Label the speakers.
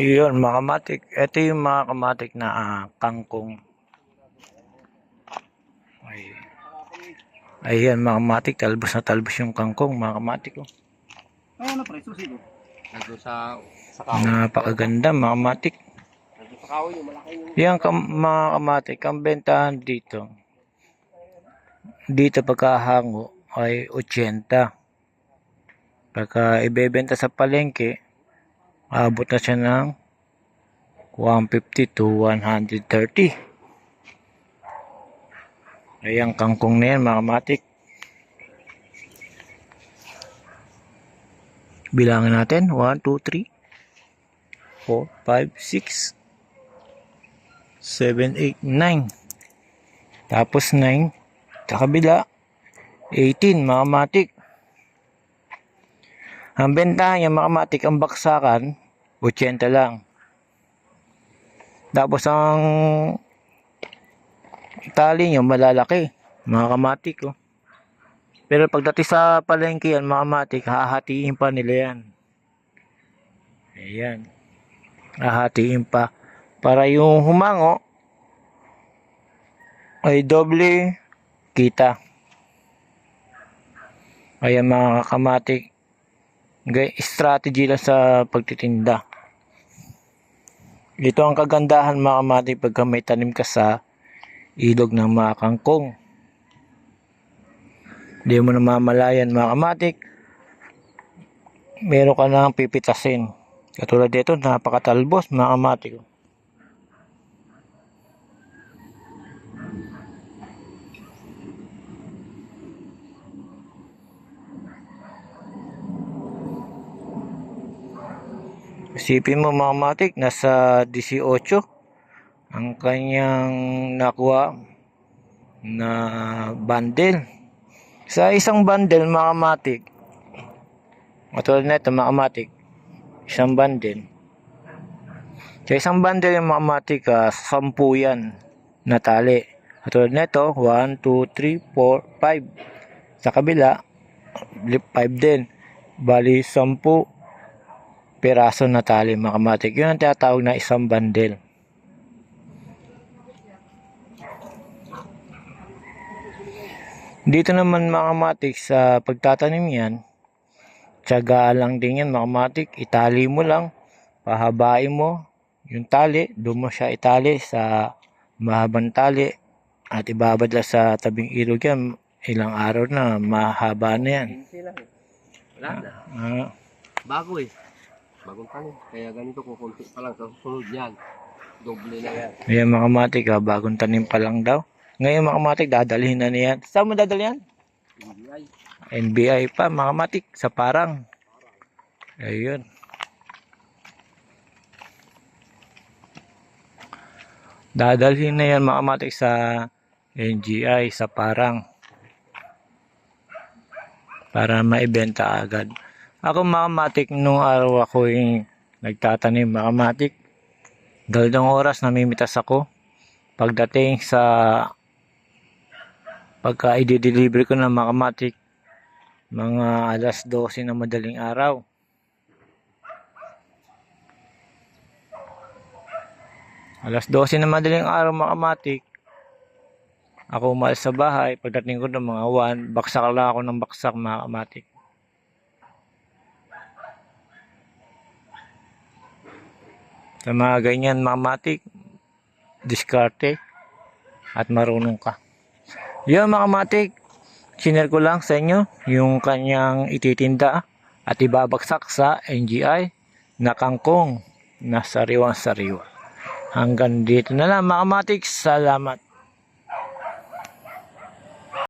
Speaker 1: Yun, mga kamatik. Ito yung mga kamatik na ah, kangkong. Ay. Ayan, mga kamatik. Talbos na talbos yung kangkong, mga kamatik. Oh.
Speaker 2: Oo na pre, susi ko.
Speaker 3: Nandun sa, sa kahoy.
Speaker 1: Napakaganda, mga kamatik.
Speaker 3: Nandun sa kahoy yung malaki yung...
Speaker 1: Yan, kam- mga kamatik. Ang bentahan dito. Dito pagkahango ay 80. Pagka ibebenta sa palengke, abot na siya ng 150 to 130. Ayan, kangkong na yan, mga kamatik. Bilangin natin. 1, 2, 3, 4, 5, 6, 7, 8, 9. Tapos 9. Sa kabila, 18, mga kamatik. Ang benta niya, mga kamatik, ang baksakan, 80 lang. Tapos ang tali niyo malalaki, mga kamatik. Oh. Pero pagdating sa palengke yan, mga kamatik, hahatiin pa nila yan. Ayan. Hahatiin pa. Para yung humango, ay doble kita. Ayan mga kamatik. Strategy lang sa pagtitinda. Ito ang kagandahan mga kamatik pagka may tanim ka sa ilog ng mga kangkong. Hindi mo namamalayan mga kamatik. Meron ka nang pipitasin. Katulad dito, napakatalbos mga kamatik. Isipin mo mga matik, nasa 18 ang kanyang nakuha na bundle. Sa isang bundle mga matik, matulad na ito mga matik, isang bundle. Sa isang bundle yung mga matik, ah, 10 yan na tali. Katulad na ito, 1, 2, 3, 4, 5. Sa kabila, 5 din. Bali, 10 piraso na tali mga kamatik. Yun ang tinatawag na isang bundle. Dito naman mga kamatik sa pagtatanim yan, tiyagaan lang din yan mga kamatik. Itali mo lang, pahabain mo yung tali, doon mo siya itali sa mahabang tali at ibabadla sa tabing ilog yan. Ilang araw na mahaba na yan.
Speaker 3: Lang. Wala na.
Speaker 1: Ah,
Speaker 3: Bago eh. Bagong tanim. Kaya ganito kukunti pa lang. Sa susunod yan. Doble na yan.
Speaker 1: Ayan mga kamatik, ah, bagong tanim pa lang daw. Ngayon mga kamatik, dadalhin na niyan. Saan mo dadalhin?
Speaker 3: Ay.
Speaker 1: NBI pa mga kamatik, sa parang. Ayun. Dadalhin na yan mga kamatik sa NGI, sa parang. Para maibenta agad. Ako mga kamatik, nung araw ako yung nagtatanim mga kamatik, dalawang oras namimitas ako. Pagdating sa pagka i-deliver ko ng mga kamatik, mga alas 12 na madaling araw. Alas 12 na madaling araw mga kamatik. Ako umalis sa bahay. Pagdating ko ng mga 1, baksak lang ako ng baksak mga Sa mga ganyan mga kamatik, diskarte at marunong ka. Yun mga kamatik, sinare ko lang sa inyo yung kanyang ititinda at ibabagsak sa NGI na kangkong na sariwang sariwa. Hanggang dito na lang mga kamatik. Salamat.